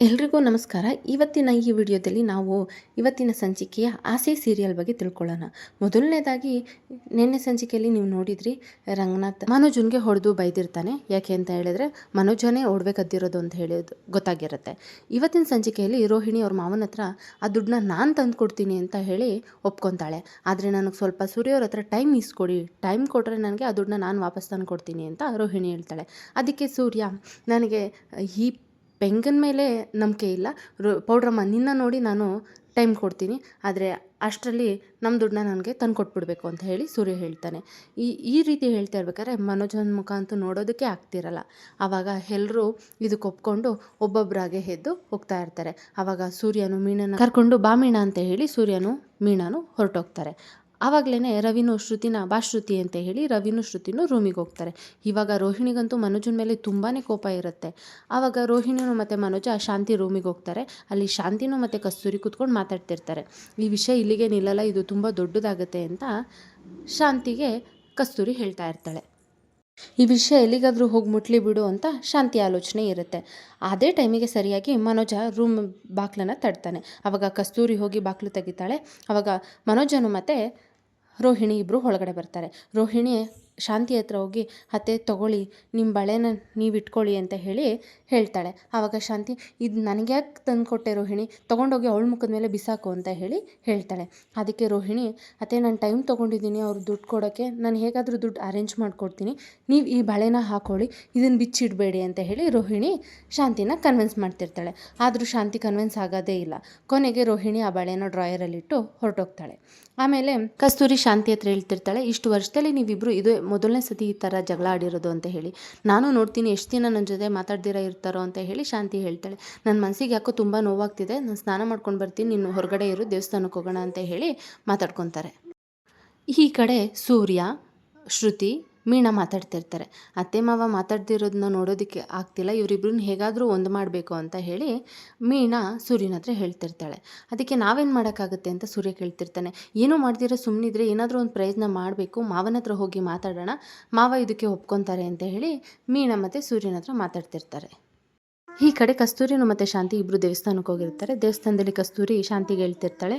ಎಲ್ರಿಗೂ ನಮಸ್ಕಾರ. ಇವತ್ತಿನ ಈ ವಿಡಿಯೋದಲ್ಲಿ ನಾವು ಇವತ್ತಿನ ಸಂಚಿಕೆಯ ಆಸೆ ಸೀರಿಯಲ್ ಬಗ್ಗೆ ತಿಳ್ಕೊಳ್ಳೋಣ. ಮೊದಲನೇದಾಗಿ, ನಿನ್ನೆ ಸಂಚಿಕೆಯಲ್ಲಿ ನೀವು ನೋಡಿದ್ರಿ, ರಂಗನಾಥ್ ಮನೋಜನ್ಗೆ ಹೊಡೆದು ಬೈದಿರ್ತಾನೆ. ಯಾಕೆ ಅಂತ ಹೇಳಿದ್ರೆ ಮನೋಜನೇ ಓಡ್ಬೇಕದ್ದಿರೋದು ಅಂತ ಹೇಳೋದು, ಗೊತ್ತಾಗಿರುತ್ತೆ. ಇವತ್ತಿನ ಸಂಚಿಕೆಯಲ್ಲಿ ರೋಹಿಣಿ ಅವ್ರ ಮಾವನ ಹತ್ರ, ಆ ದುಡ್ಡನ್ನ ನಾನು ತಂದು ಕೊಡ್ತೀನಿ ಅಂತ ಹೇಳಿ ಒಪ್ಕೊತಾಳೆ. ಆದರೆ ನನಗೆ ಸ್ವಲ್ಪ ಸೂರ್ಯವ್ರ ಹತ್ರ ಟೈಮ್ ಇಸ್ಕೊಡಿ ಟೈಮ್ ಕೊಟ್ಟರೆ ನನಗೆ ಆ ದುಡ್ಡನ್ನ ನಾನು ವಾಪಸ್ ತಂದು ಕೊಡ್ತೀನಿ ಅಂತ ರೋಹಿಣಿ ಹೇಳ್ತಾಳೆ. ಅದಕ್ಕೆ ಸೂರ್ಯ, ನನಗೆ ಈ ಪೆಂಗನ ಮೇಲೆ ನಂಬಿಕೆ ಇಲ್ಲ. ಪೌಡ್ರಮ್ಮ ನಿನ್ನ ನೋಡಿ ನಾನು ಟೈಮ್ ಕೊಡ್ತೀನಿ. ಆದರೆ ಅಷ್ಟರಲ್ಲಿ ನಮ್ಮ ದುಡ್ಡನ್ನ ನನಗೆ ತಂದು ಕೊಟ್ಬಿಡ್ಬೇಕು ಅಂತ ಹೇಳಿ ಸೂರ್ಯ ಹೇಳ್ತಾನೆ. ಈ ಈ ರೀತಿ ಹೇಳ್ತಾ ಇರ್ಬೇಕಾದ್ರೆ ಮನೋಜನ ಮುಖ ಅಂತೂ ನೋಡೋದಕ್ಕೆ ಆಗ್ತಿರಲ್ಲ. ಆವಾಗ ಎಲ್ಲರೂ ಇದಕ್ಕೆ ಒಪ್ಕೊಂಡು ಒಬ್ಬೊಬ್ಬರಾಗೆ ಎದ್ದು ಹೋಗ್ತಾ ಇರ್ತಾರೆ. ಆವಾಗ ಸೂರ್ಯನು ಮೀನನ್ನು ಕರ್ಕೊಂಡು ಬಾ ಮೀಣ ಅಂತ ಹೇಳಿ ಸೂರ್ಯನು ಮೀಣಾನು ಹೊರಟೋಗ್ತಾರೆ. ಆವಾಗಲೇ ರವಿನು ಶ್ರುತಿನ ಬಾ ಶ್ರುತಿ ಅಂತ ಹೇಳಿ ರವಿನು ಶ್ರುತಿನೂ ರೂಮಿಗೆ ಹೋಗ್ತಾರೆ. ಇವಾಗ ರೋಹಿಣಿಗಂತೂ ಮನೋಜನ ಮೇಲೆ ತುಂಬಾ ಕೋಪ ಇರುತ್ತೆ. ಆವಾಗ ರೋಹಿಣಿನೂ ಮತ್ತು ಮನೋಜ ಶಾಂತಿ ರೂಮಿಗೆ ಹೋಗ್ತಾರೆ. ಅಲ್ಲಿ ಶಾಂತಿನೂ ಮತ್ತು ಕಸ್ತೂರಿ ಕೂತ್ಕೊಂಡು ಮಾತಾಡ್ತಿರ್ತಾರೆ. ಈ ವಿಷಯ ಇಲ್ಲಿಗೆ ನಿಲ್ಲಲ್ಲ, ಇದು ತುಂಬ ದೊಡ್ಡದಾಗುತ್ತೆ ಅಂತ ಶಾಂತಿಗೆ ಕಸ್ತೂರಿ ಹೇಳ್ತಾ ಇರ್ತಾಳೆ. ಈ ವಿಷಯ ಎಲ್ಲಿಗಾದರೂ ಹೋಗಿ ಮುಟ್ಲಿ ಬಿಡು ಅಂತ ಶಾಂತಿ ಆಲೋಚನೆ ಇರುತ್ತೆ. ಅದೇ ಟೈಮಿಗೆ ಸರಿಯಾಗಿ ಮನೋಜ ರೂಮ್ ಬಾಕ್ಲನ್ನು ತಡ್ತಾನೆ. ಅವಾಗ ಕಸ್ತೂರಿ ಹೋಗಿ ಬಾಗಿಲು ತೆಗಿತಾಳೆ. ಅವಾಗ ಮನೋಜನು ಮತ್ತು ರೋಹಿಣಿ ಇಬ್ಬರು ಒಳಗಡೆ ಬರ್ತಾರೆ. ರೋಹಿಣಿ ಶಾಂತಿ ಹತ್ರ ಹೋಗಿ, ಅತ್ತೆ, ತಗೊಳ್ಳಿ ನಿಮ್ಮ ಬಳೆನ ನೀವು ಇಟ್ಕೊಳ್ಳಿ ಅಂತ ಹೇಳಿ ಹೇಳ್ತಾಳೆ. ಆವಾಗ ಶಾಂತಿ, ಇದು ನನಗೆ ಯಾಕೆ ತಂದು ಕೊಟ್ಟೆ ರೋಹಿಣಿ? ತೊಗೊಂಡೋಗಿ ಅವಳ ಮುಖದ ಮೇಲೆ ಬಿಸಾಕು ಅಂತ ಹೇಳಿ ಹೇಳ್ತಾಳೆ. ಅದಕ್ಕೆ ರೋಹಿಣಿ, ಅತ್ತೆ, ನಾನು ಟೈಮ್ ತೊಗೊಂಡಿದ್ದೀನಿ, ಅವ್ರು ದುಡ್ಡು ಕೊಡೋಕ್ಕೆ ನಾನು ಹೇಗಾದರೂ ದುಡ್ಡು ಅರೇಂಜ್ ಮಾಡಿಕೊಡ್ತೀನಿ. ನೀವು ಈ ಬಳೆನ ಹಾಕೊಳ್ಳಿ ಇದನ್ನು ಬಿಚ್ಚಿಡಬೇಡಿ ಅಂತ ಹೇಳಿ ರೋಹಿಣಿ ಶಾಂತಿನ ಕನ್ವಿನ್ಸ್ ಮಾಡ್ತಿರ್ತಾಳೆ. ಆದರೂ ಶಾಂತಿ ಕನ್ವಿನ್ಸ್ ಆಗೋದೇ ಇಲ್ಲ. ಕೊನೆಗೆ ರೋಹಿಣಿ ಆ ಬಳೆನ ಡ್ರಾಯರಲ್ಲಿಟ್ಟು ಹೊರಟೋಗ್ತಾಳೆ. ಆಮೇಲೆ ಕಸ್ತೂರಿ ಶಾಂತಿ ಹತ್ರ ಹೇಳ್ತಿರ್ತಾಳೆ, ಇಷ್ಟು ವರ್ಷದಲ್ಲಿ ನೀವಿಬ್ಬರು ಇದು ಮೊದಲನೇ ಸತಿ ಈ ಥರ ಜಗಳ ಆಡಿರೋದು ಅಂತ ಹೇಳಿ, ನಾನು ನೋಡ್ತೀನಿ ಎಷ್ಟು ದಿನ ನನ್ನ ಜೊತೆ ಮಾತಾಡ್ದಿರ ಇರ್ತಾರೋ ಅಂತ ಹೇಳಿ ಶಾಂತಿ ಹೇಳ್ತಾಳೆ. ನನ್ನ ಮನಸ್ಸಿಗೆ ಯಾಕೋ ತುಂಬ ನೋವಾಗ್ತಿದೆ, ನಾನು ಸ್ನಾನ ಮಾಡ್ಕೊಂಡು ಬರ್ತೀನಿ, ನೀನು ಹೊರಗಡೆ ಇರು ದೇವಸ್ಥಾನಕ್ಕೆ ಹೋಗೋಣ ಅಂತ ಹೇಳಿ ಮಾತಾಡ್ಕೊತಾರೆ. ಈ ಕಡೆ ಸೂರ್ಯ, ಶ್ರುತಿ ಮೀನಾ ಮಾತಾಡ್ತಿರ್ತಾರೆ. ಅತ್ತೆ, ಮಾವ ಮಾತಾಡ್ತಿರೋದನ್ನ ನೋಡೋದಕ್ಕೆ ಆಗ್ತಿಲ್ಲ. ಇವರಿಬ್ರನ್ನ ಹೇಗಾದರೂ ಒಂದು ಮಾಡಬೇಕು ಅಂತ ಹೇಳಿ ಮೀನಾ ಸೂರ್ಯನ ಹತ್ರ ಹೇಳ್ತಿರ್ತಾಳೆ. ಅದಕ್ಕೆ ನಾವೇನು ಮಾಡೋಕ್ಕಾಗುತ್ತೆ ಅಂತ ಸೂರ್ಯ ಕೇಳ್ತಿರ್ತಾನೆ. ಏನೂ ಮಾಡ್ದಿರೋ ಸುಮ್ಮನಿದ್ರೆ ಏನಾದರೂ ಒಂದು ಪ್ರಯತ್ನ ಮಾಡಬೇಕು. ಮಾವನ ಹತ್ರ ಹೋಗಿ ಮಾತಾಡೋಣ. ಮಾವ ಇದಕ್ಕೆ ಒಪ್ಕೊತಾರೆ ಅಂತ ಹೇಳಿ ಮೀನಾ ಮತ್ತು ಸೂರ್ಯನ ಹತ್ರ ಮಾತಾಡ್ತಿರ್ತಾರೆ. ಈ ಕಡೆ ಕಸ್ತೂರಿನೂ ಮತ್ತು ಶಾಂತಿ ಇಬ್ಬರು ದೇವಸ್ಥಾನಕ್ಕೆ ಹೋಗಿರ್ತಾರೆ. ದೇವಸ್ಥಾನದಲ್ಲಿ ಕಸ್ತೂರಿ ಶಾಂತಿಗೆ ಹೇಳ್ತಿರ್ತಾಳೆ.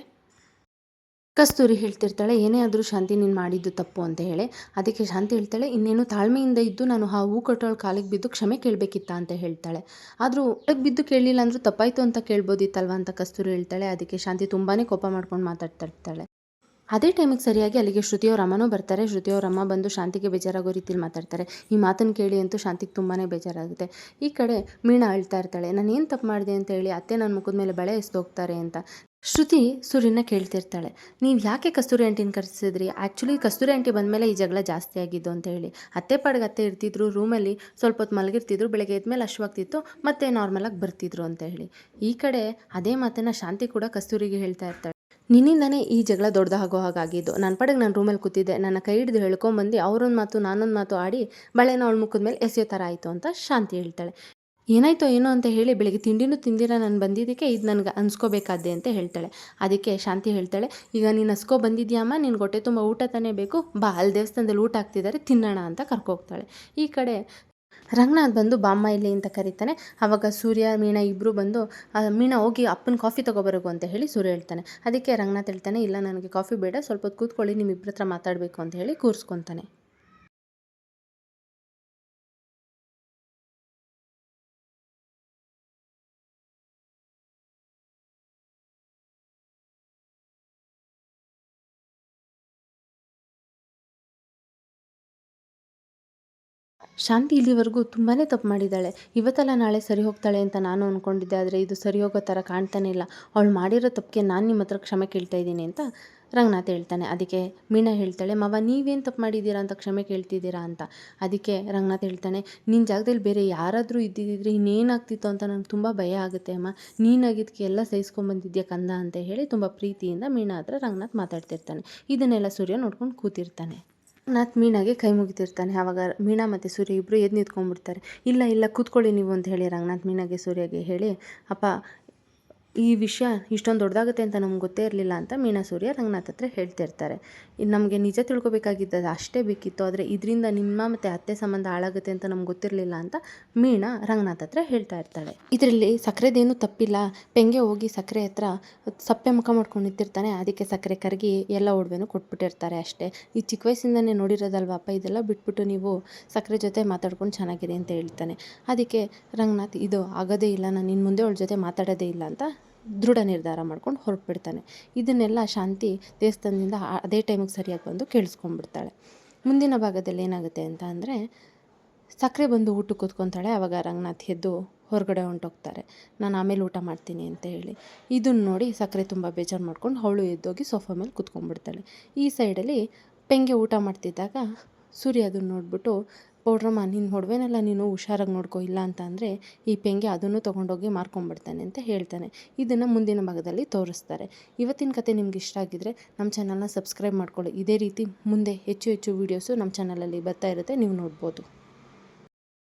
ಕಸ್ತೂರಿ ಹೇಳ್ತಿರ್ತಾಳೆ, ಏನೇ ಆದರೂ ಶಾಂತಿ ನೀನು ಮಾಡಿದ್ದು ತಪ್ಪು ಅಂತ ಹೇಳಿ. ಅದಕ್ಕೆ ಶಾಂತಿ ಹೇಳ್ತಾಳೆ, ಇನ್ನೇನು ತಾಳ್ಮೆಯಿಂದ ಇದ್ದು ನಾನು ಆ ಹೂ ಕಟ್ಟೋಳ ಕಾಲಿಗೆ ಬಿದ್ದು ಕ್ಷಮೆ ಕೇಳಬೇಕಿತ್ತ ಅಂತ ಹೇಳ್ತಾಳೆ. ಆದರೂ ಒಳಗೆ ಬಿದ್ದು ಕೇಳಲಿಲ್ಲ ಅಂದರೂ ತಪ್ಪಾಯಿತು ಅಂತ ಕೇಳ್ಬೋದಿತ್ತಲ್ವ ಅಂತ ಕಸ್ತೂರಿ ಹೇಳ್ತಾಳೆ. ಅದಕ್ಕೆ ಶಾಂತಿ ತುಂಬಾ ಕೋಪ ಮಾಡ್ಕೊಂಡು ಮಾತಾಡ್ತಾ ಇರ್ತಾಳೆ. ಅದೇ ಟೈಮಿಗೆ ಸರಿಯಾಗಿ ಅಲ್ಲಿಗೆ ಶ್ರುತಿಯವ್ರ ಅಮ್ಮನೂ ಬರ್ತಾರೆ. ಶ್ರುತಿಯವ್ರ ಅಮ್ಮ ಬಂದು ಶಾಂತಿಗೆ ಬೇಜಾರಾಗೋ ರೀತಿಲಿ ಮಾತಾಡ್ತಾರೆ. ಈ ಮಾತನ್ನು ಕೇಳಿ ಅಂತೂ ಶಾಂತಿಗೆ ತುಂಬಾ ಬೇಜಾರಾಗುತ್ತೆ. ಈ ಕಡೆ ಮೀಣಾ ಅಳ್ತಾ ಇರ್ತಾಳೆ ನಾನು ಏನು ತಪ್ಪು ಮಾಡಿದೆ ಅಂತ ಹೇಳಿ, ಅತ್ತೆ ನನ್ನ ಮುಖದ ಮೇಲೆ ಬಳೆ ಎಸ್ದೋಗ್ತಾರೆ ಅಂತ. ಶ್ರುತಿ ಸೂರ್ಯನ ಕೇಳ್ತಿರ್ತಾಳೆ. ನೀವು ಯಾಕೆ ಕಸ್ತೂರಿ ಆಂಟಿನ ಕರೆಸಿದ್ರಿ? ಆ್ಯಕ್ಚುಲಿ ಕಸ್ತೂರಿ ಆಂಟಿ ಬಂದಮೇಲೆ ಈ ಜಗಳ ಜಾಸ್ತಿ ಆಗಿದ್ದು ಅಂತ ಹೇಳಿ. ಅತ್ತೆ ಪಾಡ್ಗೆ ಅತ್ತೆ ಇರ್ತಿದ್ರು, ರೂಮಲ್ಲಿ ಸ್ವಲ್ಪ ಹೊತ್ತು ಮಲಗಿರ್ತಿದ್ರು, ಬೆಳಗ್ಗೆ ಎದ್ಮೇಲೆ ಅಶ್ವಾಗ್ತಿತ್ತು, ಮತ್ತೆ ನಾರ್ಮಲಾಗಿ ಬರ್ತಿದ್ರು ಅಂತ ಹೇಳಿ. ಈ ಕಡೆ ಅದೇ ಮಾತನ್ನು ಶಾಂತಿ ಕೂಡ ಕಸ್ತೂರಿಗೆ ಹೇಳ್ತಾ ಇರ್ತಾಳೆ. ನಿನ್ನಿಂದನೇ ಈ ಜಗಳ ದೊಡ್ಡದಾಗೋ ಹಾಗಾಗಿದ್ದು. ನನ್ನ ಪಡೆಗೆ ನಾನು ರೂಮಲ್ಲಿ ಕೂತಿದ್ದೆ. ನನ್ನ ಕೈ ಹಿಡಿದು ಹೇಳ್ಕೊಂಬಂದು, ಅವರೊಂದು ಮಾತು ನಾನೊಂದು ಮಾತು ಆಡಿ, ಬಳೆನ ಅವಳ ಮುಖದ ಮೇಲೆ ಎಸೆಯೋ ಥರ ಆಯಿತು ಅಂತ ಶಾಂತಿ ಹೇಳ್ತಾಳೆ. ಏನಾಯ್ತೋ ಏನೋ ಅಂತ ಹೇಳಿ ಬೆಳಿಗ್ಗೆ ತಿಂಡಿನೂ ತಿಂದಿರ ನಾನು ಬಂದಿದ್ದಕ್ಕೆ ಇದು ನನಗೆ ಅನ್ಸ್ಕೋಬೇಕಾದ್ದೆ ಅಂತ ಹೇಳ್ತಾಳೆ. ಅದಕ್ಕೆ ಶಾಂತಿ ಹೇಳ್ತಾಳೆ, ಈಗ ನೀನು ಹಸ್ಕೊ ಬಂದಿದ್ಯಾಮ್ಮ ನಿನ್ನ ಹೊಟ್ಟೆ ತುಂಬ ಊಟ ತಾನೇ ಬೇಕು, ಬಾ, ಅಲ್ಲಿ ದೇವಸ್ಥಾನದಲ್ಲಿ ಊಟ ಹಾಕ್ತಿದ್ದಾರೆ ತಿನ್ನೋಣ ಅಂತ ಕರ್ಕೋಗ್ತಾಳೆ. ಈ ಕಡೆ ರಂಗನಾಥ್ ಬಂದು ಬಾಮ್ಮ ಇಲ್ಲಿ ಅಂತ ಕರೀತಾನೆ. ಆವಾಗ ಸೂರ್ಯ, ಮೀನಾ ಇಬ್ಬರು ಬಂದು ಮೀನಾ ಹೋಗಿ ಅಪ್ಪನ ಕಾಫಿ ತೊಗೊಬರೋಗು ಅಂತ ಹೇಳಿ ಸೂರ್ಯ ಹೇಳ್ತಾನೆ. ಅದಕ್ಕೆ ರಂಗನಾಥ್ ಹೇಳ್ತಾನೆ, ಇಲ್ಲ, ನನಗೆ ಕಾಫಿ ಬೇಡ, ಸ್ವಲ್ಪ ಹೊತ್ತು ಕೂತ್ಕೊಳ್ಳಿ ನಿಮ್ಮಿಬ್ಬರ ಹತ್ರ ಮಾತಾಡಬೇಕು ಅಂತ ಹೇಳಿ ಕೂರಿಸ್ಕೊತಾನೆ. ಶಾಂತಿ ಇಲ್ಲಿವರೆಗೂ ತುಂಬಾ ತಪ್ಪು ಮಾಡಿದ್ದಾಳೆ. ಇವತ್ತಲ್ಲ ನಾಳೆ ಸರಿ ಹೋಗ್ತಾಳೆ ಅಂತ ನಾನು ಅಂದ್ಕೊಂಡಿದ್ದೆ ಆದರೆ ಇದು ಸರಿ ಹೋಗೋ ಥರ ಕಾಣ್ತಾನೆ ಇಲ್ಲ. ಅವಳು ಮಾಡಿರೋ ತಪ್ಪಿಗೆ ನಾನು ನಿಮ್ಮ ಹತ್ರ ಕ್ಷಮೆ ಕೇಳ್ತಾ ಇದ್ದೀನಿ ಅಂತ ರಂಗನಾಥ್ ಹೇಳ್ತಾನೆ. ಅದಕ್ಕೆ ಮೀನಾ ಹೇಳ್ತಾಳೆ, ಮಾವ, ನೀವೇನು ತಪ್ಪು ಮಾಡಿದ್ದೀರಾ ಅಂತ ಕ್ಷಮೆ ಕೇಳ್ತಿದ್ದೀರಾ ಅಂತ. ಅದಕ್ಕೆ ರಂಗನಾಥ್ ಹೇಳ್ತಾನೆ ನಿನ್ನ ಜಾಗದಲ್ಲಿ ಬೇರೆ ಯಾರಾದರೂ ಇದ್ದಿದ್ದಿದ್ರೆ ಇನ್ನೇನಾಗ್ತಿತ್ತು ಅಂತ ನನಗೆ ತುಂಬ ಭಯ ಆಗುತ್ತೆ ಅಮ್ಮ. ನೀನಾಗಿದ್ದಕ್ಕೆ ಎಲ್ಲ ಸಹಿಸ್ಕೊಂಡ್ಬಂದಿದ್ಯಾ ಕಂದ? ಅಂತ ಹೇಳಿ ತುಂಬ ಪ್ರೀತಿಯಿಂದ ಮೀನಾ ಹತ್ರ ರಂಗನಾಥ್ ಮಾತಾಡ್ತಿರ್ತಾನೆ. ಇದನ್ನೆಲ್ಲ ಸೂರ್ಯ ನೋಡ್ಕೊಂಡು ಕೂತಿರ್ತಾನೆ. ನಾಥ್ ಮೀನಾಗೆ ಕೈ ಮುಗಿತಿರ್ತಾನೆ ಆವಾಗ ಮೀನಾ ಮತ್ತು ಸೂರ್ಯ ಇಬ್ಬರು ಎದ್ದು ನಿಂತ್ಕೊಂಡ್ಬಿಡ್ತಾರೆ. ಇಲ್ಲ ಇಲ್ಲ, ಕೂತ್ಕೊಳ್ಳಿ ನೀವು ಅಂತ ಹೇಳಿ ರಂಗನಾಥ್ ಮೀನಾಗೆ ಸೂರ್ಯಗೆ ಹೇಳಿ, ಅಪ್ಪ ಈ ವಿಷಯ ಇಷ್ಟೊಂದು ದೊಡ್ಡದಾಗುತ್ತೆ ಅಂತ ನಮ್ಗೆ ಗೊತ್ತೇ ಇರಲಿಲ್ಲ ಅಂತ ಮೀನಾ ಸೂರ್ಯ ರಂಗನಾಥ್ ಹತ್ರ ಹೇಳ್ತಿರ್ತಾರೆ ಇದು ನಮಗೆ ನಿಜ ತಿಳ್ಕೊಬೇಕಾಗಿದ್ದದು ಅಷ್ಟೇ ಬೇಕಿತ್ತು, ಆದರೆ ಇದರಿಂದ ನಿಮ್ಮ ಮತ್ತು ಅತ್ತೆ ಸಂಬಂಧ ಹಾಳಾಗುತ್ತೆ ಅಂತ ನಮ್ಗೆ ಗೊತ್ತಿರಲಿಲ್ಲ ಅಂತ ಮೀನಾ ರಂಗನಾಥ್ ಹತ್ರ ಹೇಳ್ತಾ ಇರ್ತಾಳೆ. ಇದರಲ್ಲಿ ಸಕ್ಕರೆದೇನು ತಪ್ಪಿಲ್ಲ, ಪೆಂಗೆ ಹೋಗಿ ಸಕ್ಕರೆ ಹತ್ರ ಸಪ್ಪೆ ಮುಖ ಮಾಡ್ಕೊಂಡು ನಿಂತಿರ್ತಾನೆ, ಅದಕ್ಕೆ ಸಕ್ಕರೆ ಕರಗಿ ಎಲ್ಲ ಒಡವೆನೂ ಕೊಟ್ಬಿಟ್ಟಿರ್ತಾರೆ ಅಷ್ಟೇ. ಈ ಚಿಕ್ಕ ವಯಸ್ಸಿಂದನೇ ನೋಡಿರೋದಲ್ವಪ್ಪ ಇದೆಲ್ಲ ಬಿಟ್ಬಿಟ್ಟು ನೀವು ಸಕ್ಕರೆ ಜೊತೆ ಮಾತಾಡ್ಕೊಂಡು ಚೆನ್ನಾಗಿದೆ ಅಂತ ಹೇಳ್ತಾನೆ. ಅದಕ್ಕೆ ರಂಗನಾಥ್, ಇದು ಆಗೋದೇ ಇಲ್ಲ, ನಾನು ಇನ್ನು ಮುಂದೆ ಅವಳ ಜೊತೆ ಮಾತಾಡೋದೇ ಇಲ್ಲ ಅಂತ ದೃಢ ನಿರ್ಧಾರ ಮಾಡ್ಕೊಂಡು ಹೊರಟ್ಬಿಡ್ತಾನೆ. ಇದನ್ನೆಲ್ಲ ಶಾಂತಿ ದೇವಸ್ಥಾನದಿಂದ ಅದೇ ಟೈಮಿಗೆ ಸರಿಯಾಗಿ ಬಂದು ಕೇಳಿಸ್ಕೊಂಡ್ಬಿಡ್ತಾಳೆ ಮುಂದಿನ ಭಾಗದಲ್ಲಿ ಏನಾಗುತ್ತೆ ಅಂತ ಅಂದರೆ ಸಕ್ಕರೆ ಬಂದು ಊಟಕ್ಕೆ ಕೂತ್ಕೊತಾಳೆ ಆವಾಗ ರಂಗನಾಥ್ ಎದ್ದು ಹೊರಗಡೆ ಹೊಂಟೋಗ್ತಾರೆ. ನಾನು ಆಮೇಲೆ ಊಟ ಮಾಡ್ತೀನಿ ಅಂತ ಹೇಳಿ. ಇದನ್ನು ನೋಡಿ ಸಕ್ಕರೆ ತುಂಬ ಬೇಜಾರು ಮಾಡ್ಕೊಂಡು ಅವಳು ಎದ್ದೋಗಿ ಸೋಫಾ ಮೇಲೆ ಕೂತ್ಕೊಂಡ್ಬಿಡ್ತಾಳೆ ಈ ಸೈಡಲ್ಲಿ ಪೆಂಗೆ ಊಟ ಮಾಡ್ತಿದ್ದಾಗ ಸೂರ್ಯ ಅದನ್ನು ನೋಡ್ಬಿಟ್ಟು ಪೌಡ್ರಮ್ಮ ನಿನ್ನ ಒಡವೆನೆಲ್ಲ ನೀನು ಹುಷಾರಾಗಿ ನೋಡ್ಕೊ, ಇಲ್ಲ ಅಂತ ಅಂದರೆ ಈ ಪೆಂಗೆ ಅದನ್ನು ತೊಗೊಂಡೋಗಿ ಮಾರ್ಕೊಂಡ್ಬಿಡ್ತಾನೆ ಅಂತ ಹೇಳ್ತಾನೆ. ಇದನ್ನು ಮುಂದಿನ ಭಾಗದಲ್ಲಿ ತೋರಿಸ್ತಾರೆ. ಇವತ್ತಿನ ಕತೆ ನಿಮ್ಗೆ ಇಷ್ಟ ಆಗಿದ್ರೆ ನಮ್ಮ ಚಾನಲ್ನ ಸಬ್ಸ್ಕ್ರೈಬ್ ಮಾಡ್ಕೊಳ್ಳಿ. ಇದೇ ರೀತಿ ಮುಂದೆ ಹೆಚ್ಚು ಹೆಚ್ಚು ವೀಡಿಯೋಸು ನಮ್ಮ ಚಾನಲಲ್ಲಿ ಬರ್ತಾ ಇರುತ್ತೆ. ನೀವು ನೋಡ್ಬೋದು.